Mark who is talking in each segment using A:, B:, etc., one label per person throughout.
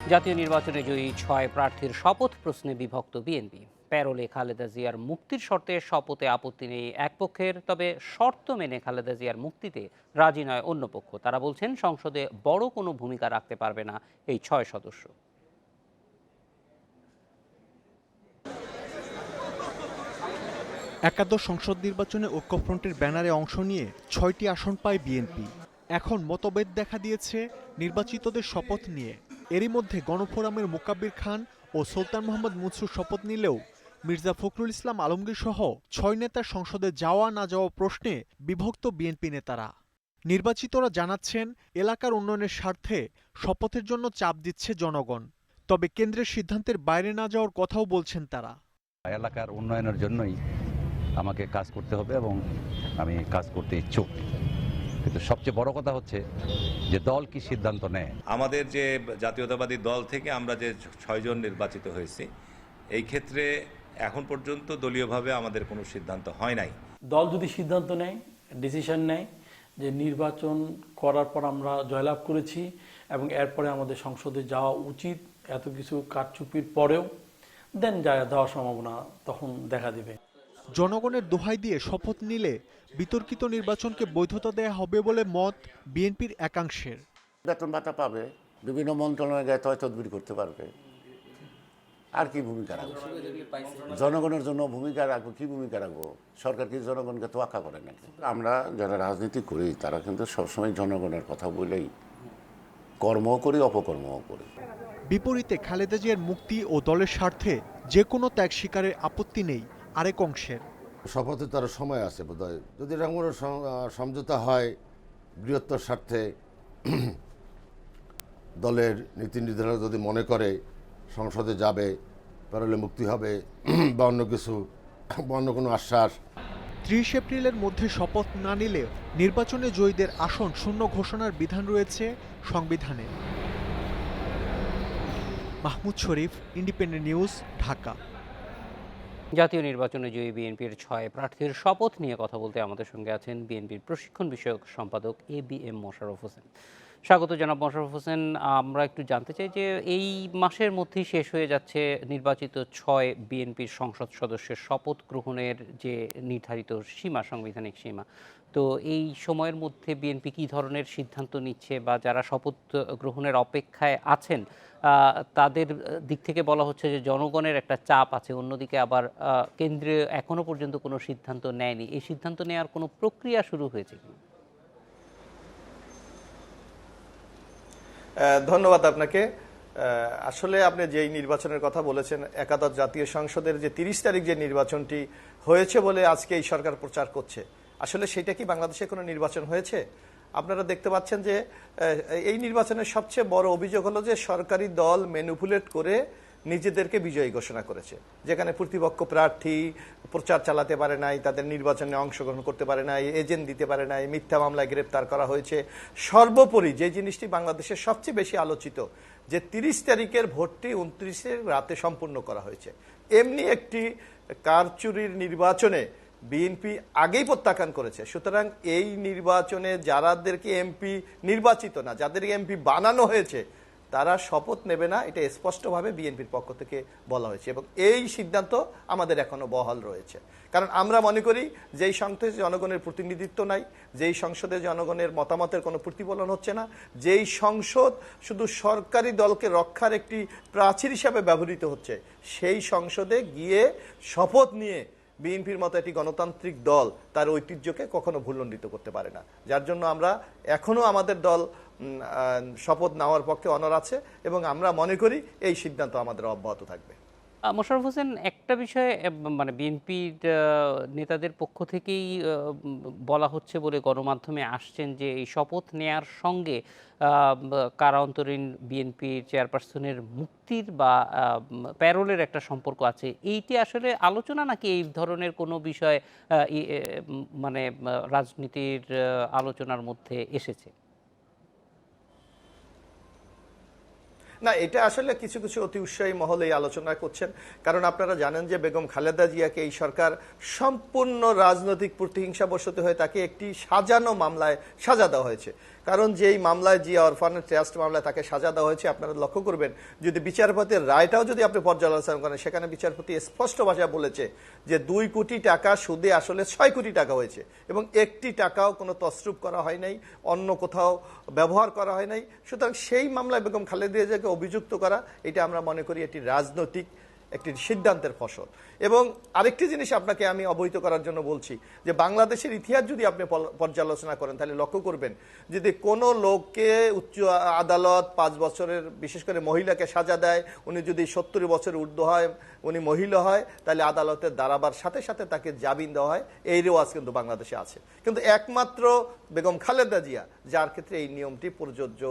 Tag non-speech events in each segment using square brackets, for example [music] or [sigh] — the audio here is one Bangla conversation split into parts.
A: জাতীয় নির্বাচনে জয়ী ছয় প্রার্থীর শপথ প্রশ্নে বিভক্ত বিএনপি। প্যারোলে খালেদা জিয়ার মুক্তির শর্তে শপথে আপত্তি নেই এক পক্ষের, তবে শর্ত মেনে খালেদা জিয়ার মুক্তিতে রাজি নয় অন্য পক্ষ। তারা বলছেন, সংসদে বড় কোনো ভূমিকা রাখতে পারবে না এই ছয় সদস্য।
B: একাদশ সংসদ নির্বাচনে ঐক্যফ্রন্টের ব্যানারে অংশ নিয়ে ছয়টি আসন পায় বিএনপি। এখন মতভেদ দেখা দিয়েছে নির্বাচিতদের শপথ নিয়ে। এরই মধ্যে গণফোরামের মোকাব্বির খান ও সুলতান মোহাম্মদ মুনসুর শপথ নিলেও মির্জা ফখরুল ইসলাম আলমগীর সহ ছয় নেতার সংসদে যাওয়া না যাওয়া প্রশ্নে বিভক্ত বিএনপি নেতারা। নির্বাচিতরা জানাচ্ছেন, এলাকার উন্নয়নের স্বার্থে শপথের জন্য চাপ দিচ্ছে জনগণ। তবে কেন্দ্রের সিদ্ধান্তের বাইরে না যাওয়ার কথাও বলছেন তারা।
C: এলাকার উন্নয়নের জন্যই আমাকে কাজ করতে হবে এবং আমি কাজ করতে ইচ্ছুক। কিন্তু সবচেয়ে বড় কথা হচ্ছে যে দল কি সিদ্ধান্ত নেয়?
D: আমাদের যে জাতীয়তাবাদী দল থেকে আমরা যে ছয়জন নির্বাচিত হয়েছি এই ক্ষেত্রে এখন পর্যন্ত দলীয়ভাবে আমাদের কোনো সিদ্ধান্ত হয় নাই।
E: দল যদি সিদ্ধান্ত নেয় ডিসিশন নেয় যে নির্বাচন করার পর আমরা জয়লাভ করেছি এবং এরপরে আমাদের সংসদে যাওয়া উচিত এত কিছু কারচুপির পরেও দেন যায় দেওয়ার সম্ভাবনা তখন দেখা দেবে।
B: জনগণের দোহাই দিয়ে শপথ নিলে বিতর্কিত নির্বাচনকে বৈধতা দেয়া হবে বলে মত বিএনপির একাংশের।
F: বেতন ভাতা পাবে বিভিন্ন মন্ত্রণালয়ে তয় তদবির করতে পারবে। আর কি ভূমিকা রাখব? জনগণের জন্য ভূমিকা রাখব কি ভূমিকা রাখব? সরকার কি জনগণকে তোয়াক্কা করে নাকি? আমরা যারা রাজনীতি করি তারা কিন্তু সবসময় জনগণের কথা বলেই কর্মও করি অপকর্মও করি।
B: বিপরীতে খালেদা জিয়ার মুক্তি ও দলের স্বার্থে যে কোনো ত্যাগ স্বীকারের আপত্তি নেই। আরেক অংশের।
G: শপথে তার সময় আছে বোধহয়। যদি আহ, সমঝোতা হয় বৃহত্তর স্বার্থে [clears throat] দলের নীতি নির্ধারক যদি মনে করে সংসদে যাবে পারলে মুক্তি হবে [clears throat] বা অন্য কিছু বা অন্য কোনো আশ্বাস।
B: ত্রিশ এপ্রিলের মধ্যে শপথ না নিলে নির্বাচনে জয়ীদের আসন শূন্য ঘোষণার বিধান রয়েছে সংবিধানে। Mahmud Sharif independent news Dhaka.
A: জাতীয় নির্বাচনে জয়ী বিএনপির ছয় প্রার্থীর শপথ নিয়ে কথা বলতে আমাদের সঙ্গে আছেন বিএনপির প্রশিক্ষণ বিষয়ক সম্পাদক A B M Mosharraf Hossain. স্বাগত জনাব মোশাররফ হোসেন। আমরা একটু জানতে চাই যে এই মাসের মধ্যেই শেষ হয়ে যাচ্ছে নির্বাচিত ছয় বিএনপির সংসদ সদস্যের শপথ গ্রহণের যে নির্ধারিত সীমা, সাংবিধানিক সীমা। তো এই সময়ের মধ্যে বিএনপি কী ধরনের সিদ্ধান্ত নিচ্ছে বা যারা শপথ গ্রহণের অপেক্ষায় আছেন তাদের দিক থেকে বলা হচ্ছে যে জনগণের একটা চাপ আছে। অন্যদিকে আবার আহ, কেন্দ্রে এখনও পর্যন্ত কোনো সিদ্ধান্ত নেয়নি। এই সিদ্ধান্ত নেওয়ার কোনো প্রক্রিয়া শুরু হয়েছে কি?
H: ধন্যবাদ আপনাকে। আসলে আপনি যেই নির্বাচনের কথা বলেছেন একাদশ জাতীয় সংসদের যে তিরিশ তারিখ যে নির্বাচনটি হয়েছে বলে আজকে এই সরকার প্রচার করছে আসলে সেটা কি বাংলাদেশে কোনো নির্বাচন হয়েছে? আপনারা দেখতে পাচ্ছেন যে এই নির্বাচনের সবচেয়ে বড় অভিযোগ হলো যে সরকারি দল ম্যানুপুলেট করে নিজেদেরকে বিজয়ী ঘোষণা করেছে। যেখানে প্রতিপক্ষ প্রার্থী প্রচার চালাতে পারে নাই, তাদের নির্বাচনে অংশগ্রহণ করতে পারে নাই, এজেন্ট দিতে পারে নাই, মিথ্যা মামলায় গ্রেপ্তার করা হয়েছে। সর্বোপরি যে জিনিসটি বাংলাদেশের সবচেয়ে বেশি আলোচিত, যে তিরিশ তারিখের ভোটটি উনত্রিশের রাতে সম্পূর্ণ করা হয়েছে। এমনি একটি কারচুরির নির্বাচনে বিএনপি আগেই প্রত্যাখ্যান করেছে। সুতরাং এই নির্বাচনে যারাদেরকে এমপি নির্বাচিত না, যাদেরকে এমপি বানানো হয়েছে, তারা শপথ নেবে না, এটা স্পষ্টভাবে বিএনপির পক্ষ থেকে বলা হয়েছে এবং এই সিদ্ধান্ত আমাদের এখনও বহাল রয়েছে। কারণ আমরা মনে করি, যেই সংসদে জনগণের প্রতিনিধিত্ব নাই, যেই সংসদে জনগণের মতামতের কোনো প্রতিফলন হচ্ছে না, যেই সংসদ শুধু সরকারি দলকে রক্ষার একটি প্রাচীর হিসাবে ব্যবহৃত হচ্ছে, সেই সংসদে গিয়ে শপথ নিয়ে বিএনপির মতো একটি গণতান্ত্রিক দল তার ঐতিহ্যকে কখনো ভুলণ্ডিত করতে পারে না। যার জন্য আমরা এখনও আমাদের দল শপথ নেওয়ার পক্ষে অনর আছে এবং আমরা মনে করি এই সিদ্ধান্ত আমাদের অব্যাহত থাকবে।
A: মোশাররফ হোসেন, একটা বিষয়ে মানে বিএনপির নেতাদের পক্ষ থেকেই বলা হচ্ছে বলে গণমাধ্যমে আসছেন যে এই শপথ নেয়ার সঙ্গে কারান্তরীণ বিএনপির চেয়ারপারসনের মুক্তির বা প্যারোলের একটা সম্পর্ক আছে। এইটি আসলে আলোচনা নাকি এই ধরনের কোনো বিষয় মানে রাজনীতির আলোচনার মধ্যে এসেছে?
H: না, এটা আসলে কিছু কিছু অতি উৎসাহী মহল এই আলোচনা করছেন। কারণ আপনারা জানেন যে বেগম খালেদা জিয়াকে এই সরকার সম্পূর্ণ রাজনৈতিক প্রতিহিংসা বসতে হয়ে তাকে একটি সাজানো মামলায় সাজা দেওয়া হয়েছে। কারণ যেই মামলায় জিয়া অরফানের ট্রাস্ট মামলায় তাকে সাজা দেওয়া হয়েছে, আপনারা লক্ষ্য করবেন, যদি বিচারপতির রায়টাও যদি আপনি পর্যালোচনা করেন, সেখানে বিচারপতি স্পষ্ট ভাষায় বলেছে যে দুই কোটি টাকা সুদে আসলে ছয় কোটি টাকা হয়েছে এবং একটি টাকাও কোনো তসরুপ করা হয় নাই, অন্য কোথাও ব্যবহার করা হয় নাই। সুতরাং সেই মামলায় বেগম খালেদা জিয়াকে অভিযুক্ত করা, এটা আমরা মনে করি এটি রাজনৈতিক একটি সিদ্ধান্তের ফসল। এবং আরেকটি জিনিস আপনাকে আমি অবহিত করার জন্য বলছি যে বাংলাদেশের ইতিহাস যদি আপনি পর্যালোচনা করেন, তাহলে লক্ষ্য করবেন যদি কোনো লোককে উচ্চ আদালত পাঁচ বছরের, বিশেষ করে মহিলাকে সাজা দেয়, উনি যদি সত্তর বছর ঊর্ধ্ব হয়, উনি মহিলা হয়, তাহলে আদালতের দাঁড়াবার সাথে সাথে তাকে জামিন দেওয়া হয়। এই রেওয়াজ কিন্তু বাংলাদেশে আছে। কিন্তু একমাত্র বেগম খালেদা জিয়া, যার ক্ষেত্রে এই নিয়মটি প্রযোজ্য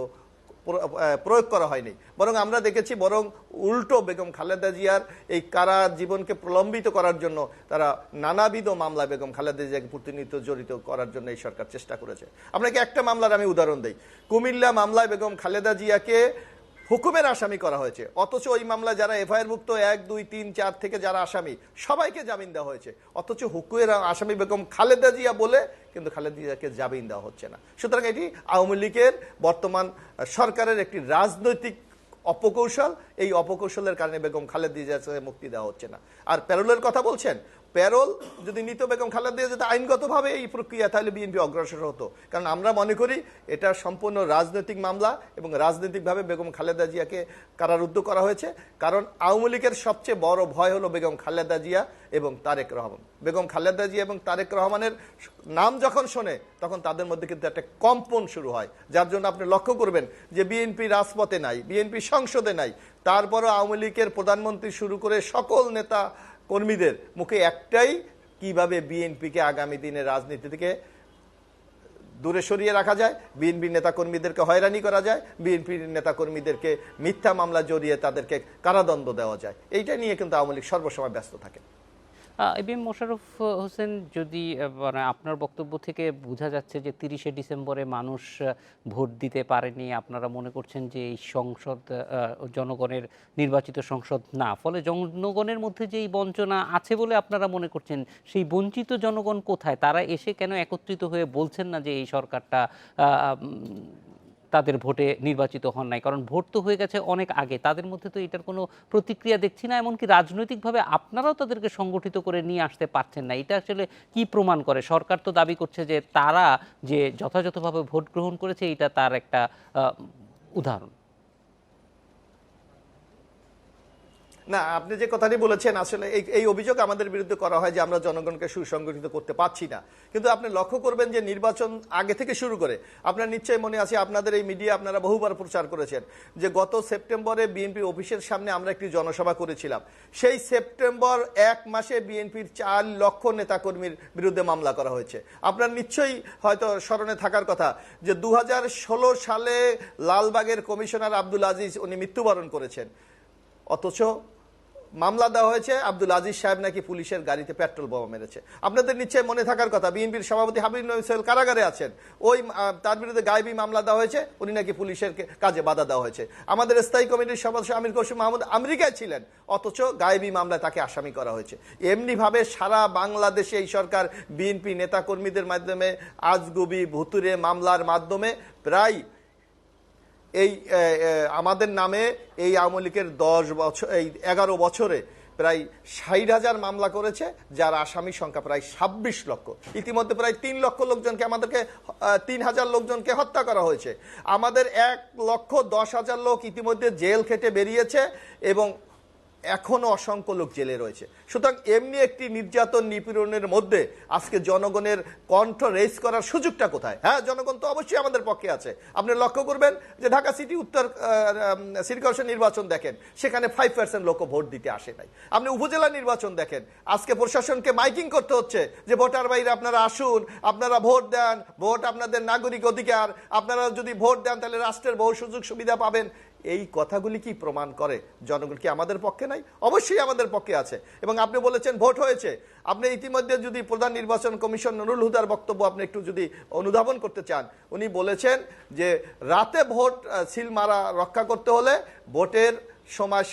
H: প্রয়োগ করা হয়নি। বরং আমরা দেখেছি বরং উল্টো বেগম খালেদা জিয়ার এই কারা জীবনকে প্রলম্বিত করার জন্য তারা নানাবিধ মামলা বেগম খালেদা জিয়াকে প্রতিনিধিত্ব জড়িত করার জন্য এই সরকার চেষ্টা করেছে। আপনাকে একটা মামলার আমি উদাহরণ দিই। কুমিল্লা মামলায় বেগম খালেদা জিয়াকে হুকুমের আসামি করা হয়েছে। অথচ ওই মামলা যারা এফআইআর মুক্ত এক, দুই, তিন, চার থেকে যারা আসামি, সবাইকে জামিন দেওয়া হয়েছে। অথচ হুকুমের আসামি বেগম খালেদা জিয়া বলে কিন্তু খালেদা জিয়াকে জামিন দেওয়া হচ্ছে না। সুতরাং এটি আওয়ামী লীগের বর্তমান সরকারের একটি রাজনৈতিক অপকৌশল। এই অপকৌশলের কারণে বেগম খালেদা জিয়াকে মুক্তি দেওয়া হচ্ছে না। আর প্যারোলের কথা বলছেন? প্যারোল যদি নিত বেগম খালেদা যদি আইনগতভাবে এই প্রক্রিয়া তাহলে বিএনপি অগ্রসর হতো। কারণ আমরা মনে করি এটা সম্পূর্ণ রাজনৈতিক মামলা এবং রাজনৈতিকভাবে বেগম খালেদা জিয়াকে কারারুদ্ধ করা হয়েছে। কারণ আওয়ামী লীগের সবচেয়ে বড় ভয় হলো বেগম খালেদা জিয়া এবং তারেক রহমান। বেগম খালেদা জিয়া এবং তারেক রহমানের নাম যখন শোনে, তখন তাদের মধ্যে কিন্তু একটা কম্পন শুরু হয়। যার জন্য আপনি লক্ষ্য করবেন যে বিএনপি রাজপথে নাই, বিএনপি সংসদে নাই। তারপরও আওয়ামী লীগের প্রধানমন্ত্রী শুরু করে সকল নেতা কর্মীদের মুখে একটাই কীভাবে বিএনপিকে আগামী দিনে রাজনীতি থেকে দূরে সরিয়ে রাখা যায়? বিএনপির নেতাকর্মীদেরকে হয়রানি করা যায়? বিএনপির নেতাকর্মীদেরকে মিথ্যা মামলা জড়িয়ে তাদেরকে কারাদণ্ড দেওয়া যায়? এইটা নিয়ে কিন্তু আওয়ামী লীগ সর্বসময় ব্যস্ত থাকে।
A: এবিএম মোশাররফ হোসেন, যদি মানে আপনার বক্তব্য থেকে বোঝা যাচ্ছে যে তিরিশে ডিসেম্বরে মানুষ ভোট দিতে পারেনি, আপনারা মনে করছেন যে এই সংসদ জনগণের নির্বাচিত সংসদ না, ফলে জনগণের মধ্যে যে এই বঞ্চনা আছে বলে আপনারা মনে করছেন, সেই বঞ্চিত জনগণ কোথায়? তারা এসে কেন একত্রিত হয়ে বলছেন না যে এই সরকারটা তাদের ভোটে নির্বাচিত হন নাই। কারণ ভোট তো হয়ে গেছে অনেক আগে। তাদের মধ্যে তো এটার কোনো প্রতিক্রিয়া দেখছি না, এমনকি রাজনৈতিকভাবে আপনারাও তাদেরকে সংগঠিত করে নিয়ে আসতে পারছেন না। এটা আসলে কি প্রমাণ করে? সরকার তো দাবি করছে যে তারা যে যথাযথভাবে ভোট গ্রহণ করেছে, এটা তার একটা উদাহরণ।
H: না, আপনি যে কথাটি বলেছেন, আসলে এই এই অভিযোগ আমাদের বিরুদ্ধে করা হয় যে আমরা জনগণকে সুসংগঠিত করতে পারছি না। কিন্তু আপনি লক্ষ্য করবেন যে নির্বাচন আগে থেকে শুরু করে, আপনার নিশ্চয়ই মনে আছে, আপনাদের এই মিডিয়া আপনারা বহুবার প্রচার করেছেন যে গত সেপ্টেম্বরে বিএনপি অফিসের সামনে আমরা একটি জনসভা করেছিলাম। সেই সেপ্টেম্বর এক মাসে বিএনপির চার লক্ষ নেতাকর্মীর বিরুদ্ধে মামলা করা হয়েছে। আপনার নিশ্চয়ই হয়তো স্মরণে থাকার কথা যে দু হাজার ষোলো সালে লালবাগের কমিশনার আব্দুল আজিজ, উনি মৃত্যুবরণ করেছেন। অথচ মামলা দেওয়া হয়েছে। আব্দুল আজিজ সাহেব নাকি পুলিশের গাড়িতে পেট্রোল বোমা মেরেছে। আপনাদের নিশ্চয় মনে থাকার কথা, বিএনপির সভাপতি হাবিব সোহেল কারাগারে আছেন। ওই তার বিরুদ্ধে গায়েবী মামলা দেওয়া হয়েছে, উনি নাকি পুলিশের কাজে বাধা দেওয়া হয়েছে। আমাদের স্থায়ী কমিটির সদস্য আমির কৌশিক মাহমুদ আমেরিকায় ছিলেন, অথচ গায়েবী মামলায় তাকে আসামি করা হয়েছে। এমনিভাবে সারা বাংলাদেশে এই সরকার বিএনপি নেতাকর্মীদের মাধ্যমে আজগুবি ভুতুরে মামলার মাধ্যমে প্রায় এই আমাদের নামে এই আওয়ামী লীগের দশ বছর, এই এগারো বছরে প্রায় ষাট হাজার মামলা করেছে, যার আসামি সংখ্যা প্রায় ছাব্বিশ লক্ষ। ইতিমধ্যে প্রায় তিন লক্ষ লোকজনকে আমাদেরকে তিন হাজার লোকজনকে হত্যা করা হয়েছে। আমাদের এক লক্ষ দশ হাজার লোক ইতিমধ্যে জেল খেটে বেরিয়েছে এবং এখনও অসংখ্য লোক জেলে রয়েছে। সুতরাং এমনি একটি নির্যাতন নিপীড়নের মধ্যে আজকে জনগণের কণ্ঠ রেস করার সুযোগটা কোথায়? হ্যাঁ জনগণ তো অবশ্যই আমাদের পক্ষে আছে। আপনি লক্ষ্য করবেন যে ঢাকা সিটি উত্তর সিটি কর্পোরেশন নির্বাচন দেখেন, সেখানে ফাইভ পার্সেন্ট লোক ভোট দিতে আসে নাই। আপনি উপজেলা নির্বাচন দেখেন, আজকে প্রশাসনকে মাইকিং করতে হচ্ছে যে ভোটার বাইরে আপনারা আসুন, আপনারা ভোট দেন, ভোট আপনাদের নাগরিক অধিকার, আপনারা যদি ভোট দেন তাহলে রাষ্ট্রের বহু সুযোগ সুবিধা পাবেন। এই কথাগুলি কি প্রমাণ করে? জনগণ কি আমাদের পক্ষে নাই? অবশ্যই আমাদের পক্ষে আছে। এবং আপনি বলেছেন ভোট হয়েছে। আপনি ইতিমধ্যে যদি প্রধান নির্বাচন কমিশন নুরুল হুদার বক্তব্য আপনি একটু যদি অনুধাবন করতে চান, উনি বলেছেন যে রাতে ভোট সিল মারা রক্ষা করতে হলে ভোটের সময়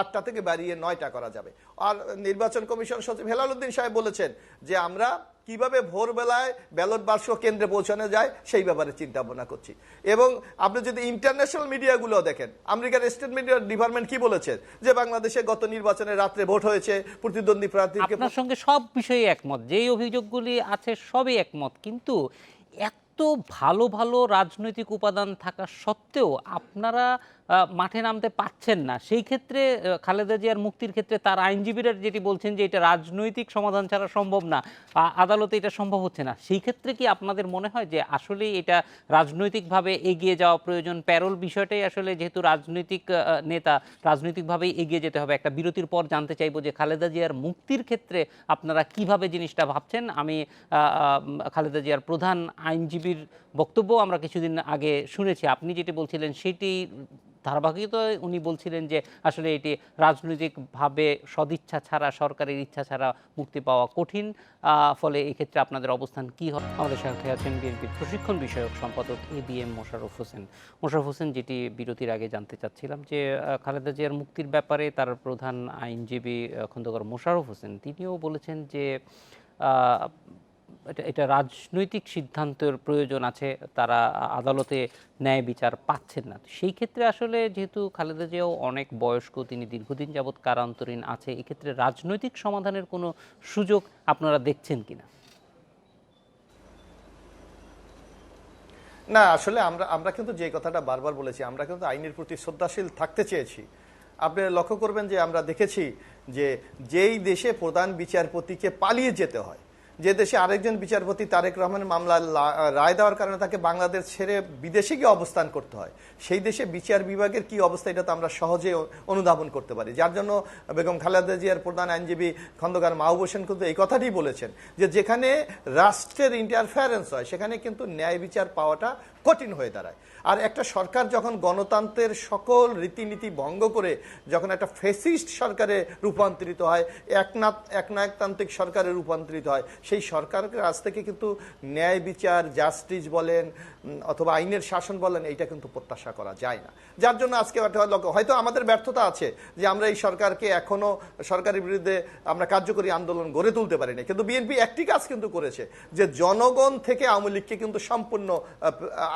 H: আটটা থেকে বাড়িয়ে নয়টা করা যাবে। আর নির্বাচন কমিশন সচিব হেলালুদ্দিন সাহেব বলেছেন যে আমরা কীভাবে ভোরবেলায় ব্যালট বাক্স কেন্দ্রে পৌঁছানো যায় সেই ব্যাপারে চিন্তা ভাবনা করছি। এবং আপনি যদি ইন্টারন্যাশনাল মিডিয়াগুলো দেখেন, আমেরিকার স্টেট মিডিয়া ডিপার্টমেন্ট কি বলেছে? যে বাংলাদেশে গত নির্বাচনে রাত্রে ভোট হয়েছে, প্রতিদ্বন্দ্বী প্রার্থীকে
A: আপনার সঙ্গে সব বিষয়ে একমত, যেই অভিযোগগুলি আছে সবই একমত, কিন্তু এত ভালো ভালো রাজনৈতিক উপাদান থাকা সত্ত্বেও আপনারা মাঠে নামতে পাচ্ছেন না। সেই ক্ষেত্রে খালেদা জিয়ার মুক্তির ক্ষেত্রে তার আইনজীবীরা যেটি বলছেন যে এটা রাজনৈতিক সমাধান ছাড়া সম্ভব না আদালতে এটা সম্ভব হচ্ছে না। সেই ক্ষেত্রে কি আপনাদের মনে হয় যে আসলেই এটা রাজনৈতিকভাবে এগিয়ে যাওয়া প্রয়োজন? প্যারোল বিষয়টাই আসলে যেহেতু রাজনৈতিক নেতা, রাজনৈতিকভাবেই এগিয়ে যেতে হবে। একটা বিরতির পর জানতে চাইব যে খালেদা জিয়ার মুক্তির ক্ষেত্রে আপনারা কীভাবে জিনিসটা ভাবছেন? আমি খালেদা জিয়ার প্রধান আইনজীবীর বক্তব্য আমরা কিছুদিন আগে শুনেছি। আপনি যেটি বলছিলেন সেটি ধারাবাহিকতায় উনি বলছিলেন যে আসলে এটি রাজনৈতিকভাবে সদিচ্ছা ছাড়া, সরকারের ইচ্ছা ছাড়া মুক্তি পাওয়া কঠিন ফলে এই ক্ষেত্রে আপনাদের অবস্থান কি হয়? আমাদের সাথে আছেন বিএনপির প্রশিক্ষণ বিষয়ক সম্পাদক A B M Mosharraf Hossain. Mosharraf Hossain, যেটি বিরতির আগে জানতে চাচ্ছিলাম যে খালেদা জিয়ার মুক্তির ব্যাপারে তার প্রধান আইনজীবী খন্দকার মোশাররফ হোসেন, তিনিও বলেছেন যে এটা এটা রাজনৈতিক সিদ্ধান্তের প্রয়োজন আছে, তারা আদালতে ন্যায় বিচার পাচ্ছেন না। সেই ক্ষেত্রে আসলে যেহেতু খালেদা জিয়াও অনেক বয়স্ক, তিনি দীর্ঘদিন যাবৎ কারান্তরীণ আছে, এক্ষেত্রে রাজনৈতিক সমাধানের কোনো সুযোগ আপনারা দেখছেন কিনা?
H: না, আসলে আমরা আমরা কিন্তু যে কথাটা বারবার বলেছি, আমরা কিন্তু আইনের প্রতি শ্রদ্ধাশীল থাকতে চেয়েছি। আপনি লক্ষ্য করবেন যে আমরা দেখেছি যে যেই দেশে প্রধান বিচারপতিকে পালিয়ে যেতে হয় যে দেশে আরেকজন বিচারপতি তারেক রহমানের মামলা রায় দেওয়ার কারণে তাকে বাংলাদেশ ছেড়ে বিদেশে গিয়ে অবস্থান করতে হয়। সেই দেশে বিচার বিভাগের কি অবস্থা এটা তো আমরা সহজে অনুধাবন করতে পারি। যার জন্য বেগম খালেদা জিয়ার প্রধান আইনজীবী খন্দকার মাহবুব হোসেন কিন্তু এই কথাটি বলেছেন যে যেখানে রাষ্ট্রের ইন্টারফারেন্স হয়, সেখানে কিন্তু ন্যায় বিচার পাওয়াটা কঠিন হয়ে দাঁড়ায়। আর একটা সরকার যখন গণতন্ত্রের সকল রীতিনীতি ভঙ্গ করে যখন একটা ফেসিস্ট সরকারে রূপান্তরিত হয় একনাথ একনায়কতান্ত্রিক সরকারে রূপান্তরিত হয়, সেই সরকারের কাছ থেকে কিন্তু ন্যায় বিচার, জাস্টিস বলেন অথবা আইনের শাসন বলেন, এইটা কিন্তু প্রত্যাশা করা যায় না। যার জন্য আজকে হয়তো আমাদের ব্যর্থতা আছে যে আমরা এই সরকারকে এখনও, সরকারের বিরুদ্ধে আমরা কার্যকরী আন্দোলন গড়ে তুলতে পারিনি কিন্তু বিএনপি একটি কাজ কিন্তু করেছে যে জনগণ থেকে আওয়ামী লীগকে কিন্তু সম্পূর্ণ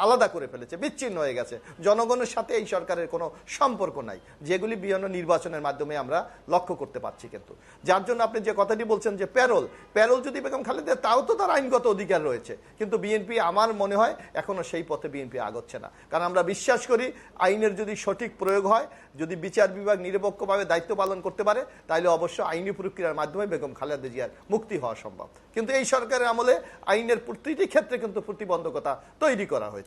H: আলাদা করে ফেলেছে, বিচ্ছিন্ন হয়ে গেছে। জনগণের সাথে এই সরকারের কোনো সম্পর্ক নাই, যেগুলি বিভিন্ন নির্বাচনের মাধ্যমে আমরা লক্ষ্য করতে পারছি কিন্তু। যার জন্য আপনি যে কথাটি বলছেন যে প্যারোল প্যারোল যদি বেগম খালেদা, তাও তো তার আইনগত অধিকার রয়েছে। কিন্তু বিএনপি আমার মনে হয় এখনও সেই পথে বিএনপি আগচ্ছে না। কারণ আমরা বিশ্বাস করি আইনের যদি সঠিক প্রয়োগ হয়, যদি বিচার বিভাগ নিরপেক্ষভাবে দায়িত্ব পালন করতে পারে তাহলে অবশ্য আইনি প্রক্রিয়ার মাধ্যমে বেগম খালেদা জিয়ার মুক্তি হওয়া সম্ভব। কিন্তু এই সরকারের আমলে আইনের প্রতিটি ক্ষেত্রে কিন্তু প্রতিবন্ধকতা তৈরি করা হয়েছে।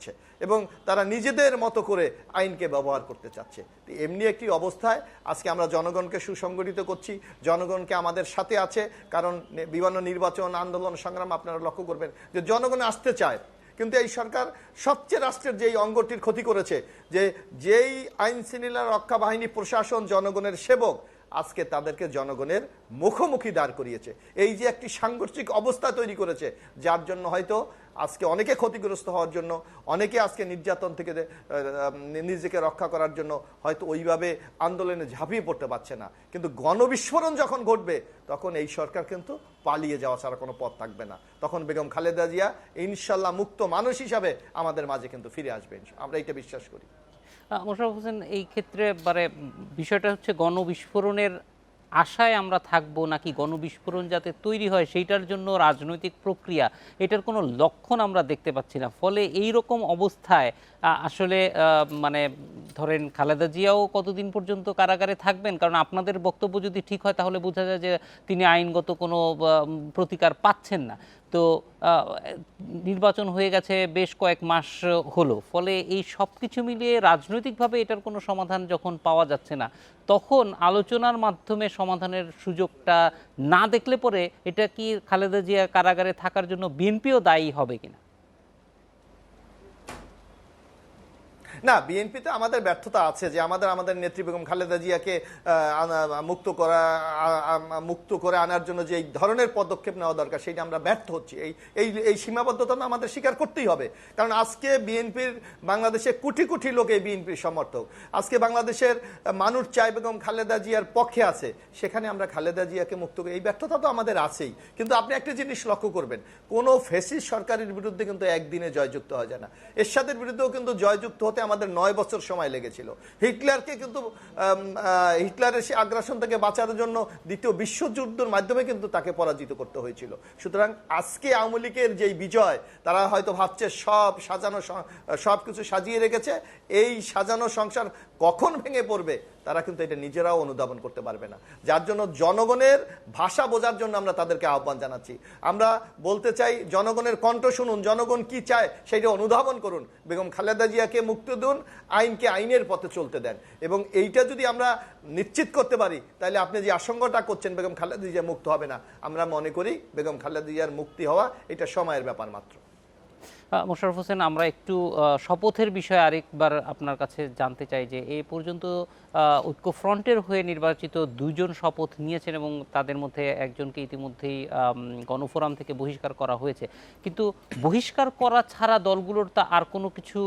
H: এবং তারা নিজেদের মতো করে আইনকে ব্যবহার করতে চাচ্ছে। এমনি একটি অবস্থায় আজকে আমরা জনগণকে সুসংগঠিত করছি, জনগণকে আমাদের সাথে আছে, কারণ বিভিন্ন নির্বাচন আন্দোলন সংগ্রাম আপনারা লক্ষ্য করবেন যে জনগণ আসতে চায়। কিন্তু এই সরকার সবচেয়ে রাষ্ট্রের যেই অঙ্গটির ক্ষতি করেছে, যে যেই আইন শৃঙ্খলা রক্ষা বাহিনী প্রশাসন জনগণের সেবক আজকে তাদেরকে জনগণের মুখোমুখি দাঁড় করিয়েছে। এই যে একটি সাংঘর্ষিক অবস্থা তৈরি করেছে, যার জন্য হয়তো আজকে অনেকে ক্ষতিগ্রস্ত হওয়ার জন্য, অনেকে আজকে নির্যাতন থেকে নিজেকে রক্ষা করার জন্য হয়তো ওইভাবে আন্দোলনে ঝাঁপিয়ে পড়তে পারছে না। কিন্তু গণবিস্ফোরণ যখন ঘটবে, তখন এই সরকার কিন্তু পালিয়ে যাওয়া ছাড়া কোনো পথ থাকবে না। তখন বেগম খালেদা জিয়া ইনশাল্লাহ মুক্ত মানুষ হিসাবে আমাদের মাঝে কিন্তু ফিরে আসবেন আমরা এটা বিশ্বাস করি।
A: আহ, মোশাররফ হোসেন এই ক্ষেত্রে মানে বিষয়টা হচ্ছে গণবিস্ফোরণের আশায় আমরা থাকব নাকি গণবিস্ফোরণ যাতে তৈরি হয় সেইটার জন্য রাজনৈতিক প্রক্রিয়া এটার কোনো লক্ষণ আমরা দেখতে পাচ্ছি না। ফলে এই রকম অবস্থায় আসলে মানে ধরেন খালেদা জিয়াও কতদিন পর্যন্ত কারাগারে থাকবেন? কারণ আপনাদের বক্তব্য যদি ঠিক হয়, তাহলে বোঝা যায় যে তিনি আইনগত কোনো প্রতিকার পাচ্ছেন না। তো নির্বাচন হয়ে গেছে বেশ কয়েক মাস হলো। ফলে এই সব কিছু মিলিয়ে রাজনৈতিকভাবে এটার কোনো সমাধান যখন পাওয়া যাচ্ছে না, তখন আলোচনার মাধ্যমে সমাধানের সুযোগটা না দেখলে পরে এটা কি খালেদা জিয়া কারাগারে থাকার জন্য বিএনপিও দায়ী হবে কিনা?
H: না, বিএনপিতে আমাদের ব্যর্থতা আছে যে আমাদের আমাদের নেত্রী বেগম খালেদা জিয়াকে মুক্ত করা মুক্ত করে আনার জন্য যে ধরনের পদক্ষেপ নেওয়া দরকার সেটা আমরা ব্যর্থ হচ্ছি। এই এই এই সীমাবদ্ধতা আমাদের স্বীকার করতেই হবে। কারণ আজকে বিএনপির, বাংলাদেশে কোটি কোটি লোক এই বিএনপির সমর্থক। আজকে বাংলাদেশের মানুষ চাই বেগম খালেদা জিয়ার পক্ষে আছে, সেখানে আমরা খালেদা জিয়াকে মুক্ত করি। এই ব্যর্থতা তো আমাদের আছেই। কিন্তু আপনি একটা জিনিস লক্ষ্য করবেন, কোনো ফেসিস সরকারের বিরুদ্ধে কিন্তু একদিনে জয়যুক্ত হওয়া যায় না। এরশাদের বিরুদ্ধেও কিন্তু জয়যুক্ত হতে নয় বছর সময় লেগেছিল। হিটলারকে কিন্তু হিটলারের সে আগ্রাসন থেকে বাঁচার জন্য দ্বিতীয় বিশ্বযুদ্ধের মাধ্যমে কিন্তু তাকে পরাজিত করতে হয়েছিল। সুতরাং আজকে আওয়ামী লীগের যেই বিজয়, তারা হয়তো ভাবছে সব সাজানো, সব কিছু সাজিয়ে রেখেছে। এই সাজানো সংসার কখন ভেঙে পড়বে? তারা কিন্তু এটা নিজেরাও অনুধাবন করতে পারবে না। যার জন্য জনগণের ভাষা বোঝার জন্য আমরা তাদেরকে আহ্বান জানাচ্ছি। আমরা বলতে চাই, জনগণের কণ্ঠ শুনুন, জনগণ কি চায় সেটা অনুধাবন করুন। বেগম খালেদা জিয়াকে মুক্তি দিন, আইনকে আইনের পথে চলতে দেন। এবং এইটা যদি আমরা নিশ্চিত করতে পারি, তাহলে আপনি যে আশঙ্কাটা করছেন বেগম খালেদা জিয়া মুক্ত হবে না, আমরা মনে করি বেগম খালেদা জিয়ার মুক্তি হওয়া এটা সময়ের ব্যাপার মাত্র।
A: আহ, মোশাররফ হোসেন আমরা একটু শপথের বিষয়ে আরেকবার আপনার কাছে জানতে চাই যে এই পর্যন্ত আহ, ঐক্যফ্রন্টের হয়ে নির্বাচিত দুজন শপথ নিয়েছেন এবং তাদের মধ্যে একজনকে ইতিমধ্যেই গণফোরাম থেকে বহিষ্কার করা হয়েছে। কিন্তু বহিষ্কার করা ছাড়া দলগুলোর তা আর কোনো কিছু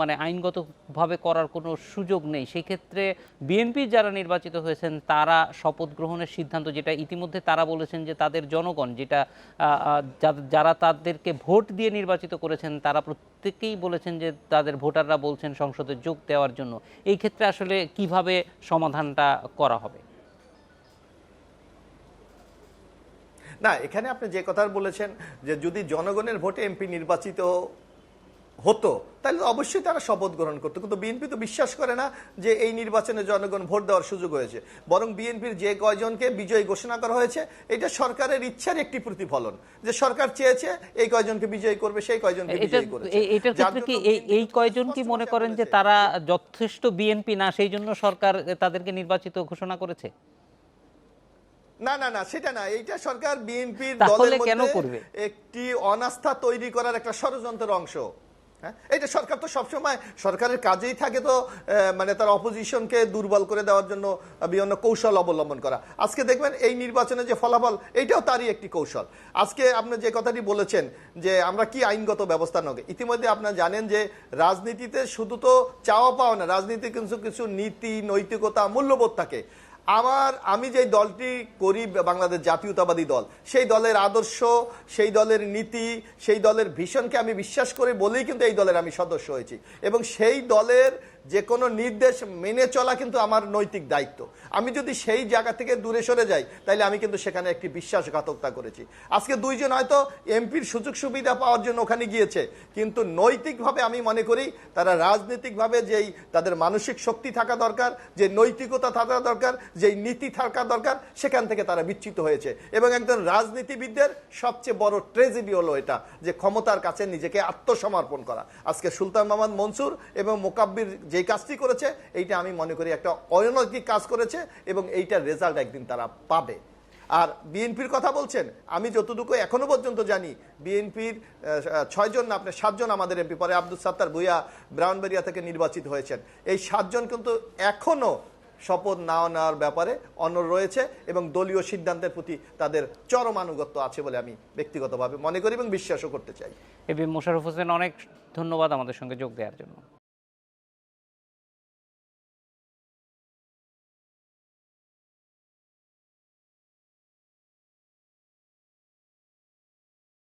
A: মানে আইনগতভাবে করার কোনো সুযোগ নেই। সেই ক্ষেত্রে বিএনপি যারা নির্বাচিত হয়েছেন তারা শপথ গ্রহণের সিদ্ধান্ত যেটা ইতিমধ্যে তারা বলেছেন যে তাদের জনগণ যেটা যারা তাদেরকে ভোট দিয়ে নির্বাচিত করেছেন তারা প্রত্যেকেই বলেছেন যে তাদের ভোটাররা বলছেন সংসদে যোগ দেওয়ার জন্য। এই ক্ষেত্রে আসলে কীভাবে সমাধানটা করা হবে?
H: না, এখানে আপনি যে কথা বলেছেন যে যদি জনগণের ভোটে এমপি নির্বাচিত হতো তাহলে অবশ্যই তারা শপথ গ্রহণ করতো। কিন্তু বিএনপি তো বিশ্বাস করে না যে এই নির্বাচনে জনগণ ভোট দেওয়ার সুযোগ হয়েছে। বরং বিএনপির যে কয়জনকে বিজয়ী ঘোষণা করা হয়েছে এটা সরকারের ইচ্ছার একটি প্রতিফলন। যে সরকার চেয়েছে এই কয়জনকে বিজয়ী করবে সেই কয়জনকে বিজয়ী করেছে।
A: এটার ক্ষেত্রে কি এই কয়জন কি মনে করেন যে তারা যথেষ্ট বিএনপি না সেই জন্য সরকার তাদেরকে নির্বাচিত ঘোষণা করেছে?
H: না না না সেটা না। এইটা সরকার বিএনপির দলের মধ্যে
A: করবে?
H: একটি অনাস্থা তৈরি করার একটা ষড়যন্ত্রের অংশ। হ্যাঁ? এটা সরকার তো সবসময় সরকারের কাজেই থাকে তো মানে তার অপোজিশনকে দুর্বল করে দেওয়ার জন্য বিভিন্ন কৌশল অবলম্বন করা। আজকে দেখবেন এই নির্বাচনে যে ফলাফল, এইটাও তারই একটি কৌশল। আজকে আপনি যে কথাটি বলেছেন যে আমরা কি আইনগত ব্যবস্থা নেব, ইতিমধ্যে আপনারা জানেন যে রাজনীতিতে শুধু তো চাওয়া পাওয়া না রাজনীতি কিছু কিছু নীতি, নৈতিকতা মূল্যবোধ থাকে। আমার, আমি যে দলটি করি, বাংলাদেশ জাতীয়তাবাদী দল, সেই দলের আদর্শ, সেই দলের নীতি, সেই দলের ভীষণকে আমি বিশ্বাস করে বলেই কিন্তু এই দলের আমি সদস্য হয়েছি। এবং সেই দলের যে কোনো নির্দেশ মেনে চলা কিন্তু আমার নৈতিক দায়িত্ব। আমি যদি সেই জায়গা থেকে দূরে সরে যাই তাহলে আমি কিন্তু সেখানে একটি বিশ্বাসঘাতকতা করেছি। আজকে দুইজন হয়তো এমপির সুযোগ সুবিধা পাওয়ার জন্য ওখানে গিয়েছে, কিন্তু নৈতিকভাবে আমি মনে করি তারা রাজনৈতিকভাবে যেই তাদের মানসিক শক্তি থাকা দরকার, যে নৈতিকতা থাকা দরকার, যেই নীতি থাকা দরকার, সেখান থেকে তারা বিচ্যুত হয়েছে। এবং একজন রাজনীতিবিদদের সবচেয়ে বড় ট্রেজেডি হলো এটা, যে ক্ষমতার কাছে নিজেকে আত্মসমর্পণ করা। আজকে সুলতান মোহাম্মদ মনসুর এবং মোকাব্বির যেই কাজটি করেছে, এইটা আমি মনে করি একটা অনৈতিক কাজ করেছে এবং এইটার রেজাল্ট একদিন তারা পাবে। আর বিএনপির কথা বলছেন, আমি যতটুকু এখনও পর্যন্ত জানি, বিএনপির ছয়জন না আপনার সাতজন আমাদের এমপি পরে আব্দুল সাত্তার ভুইয়া ব্রাউনবেরিয়া থেকে নির্বাচিত হয়েছেন। এই সাতজন কিন্তু এখনও শপথ না নেওয়ার ব্যাপারে অনর রয়েছে এবং দলীয় সিদ্ধান্তের প্রতি তাদের চরম আনুগত্য আছে বলে আমি ব্যক্তিগতভাবে মনে করি এবং বিশ্বাসও করতে চাই।
A: এ বি মোশাররফ হোসেন, অনেক ধন্যবাদ আমাদের সঙ্গে যোগ দেওয়ার জন্য।